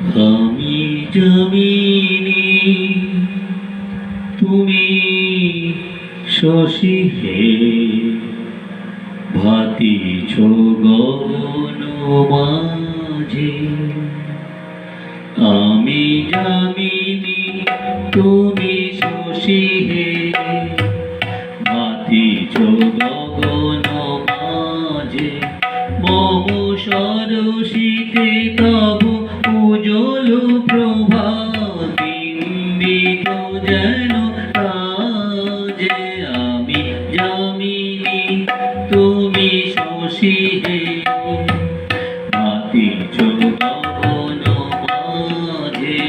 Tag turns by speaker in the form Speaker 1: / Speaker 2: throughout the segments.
Speaker 1: আমি জমিনি তুমি শশী হে ভাতিছ গগন মাঝে। আমি জামিনি, তুমি শশী হে ভাতিছ গগন ভাতিছ গগন মাঝে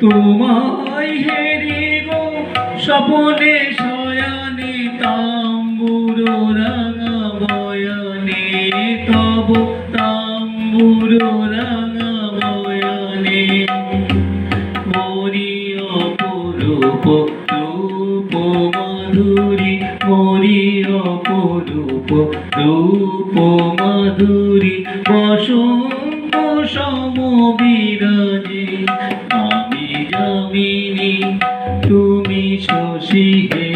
Speaker 1: তোমায় হেরি গো, স্বপনে শয়নে তাম্বুর রাঙা বয়নে তব তাম্বুর রাঙা বয়নে মরি অপরূপ রূপ মাধুরী, বসন্ত সম বিরাজে। আমি জামিনী তুমি শশী হে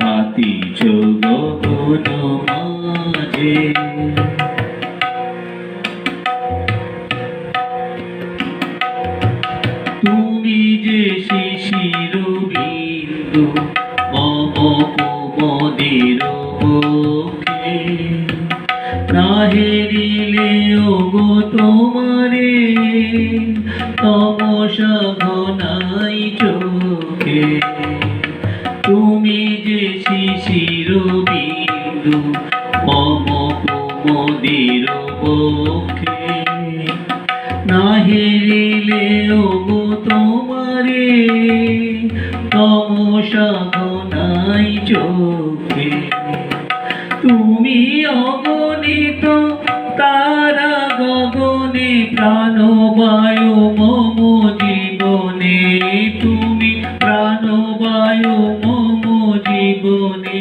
Speaker 1: ভাতিছ গগন মাঝে। তুমি যে শিশির বিন্দু কুমদির মুখে না হেরিলে ওগো তোমারে তমসা ঘনাই চোখে। তুমি যে শিশির বিন্দু মম কুমদির মুখে না হেরিলে ওগো তোমারে তমসা ঘনাই চোখে। তুমি অগণিত তারা গগনে প্রাণবায়ু মম জীবনে, তুমি প্রাণবায়ু মম জীবনে।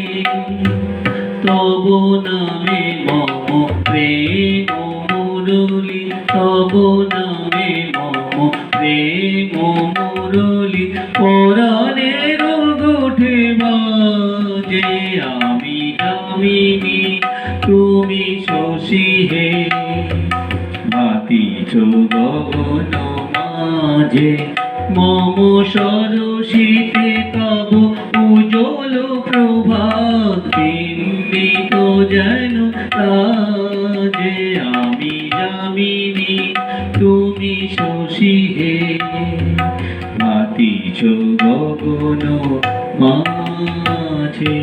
Speaker 1: তব নামে মম প্রেম মুরলি, তব প্রেম মুরলি পরাণের গোঠে বাজে আমি জামিনী তুমি শশী হে। ভাতিছ গগন মাঝে, মম সরসিতে তব উজ্জ্বল প্রভাত, বিন্দিত যেন রাজে আমি জামিনী তুমি শশী হে। যৌবন মাঝে।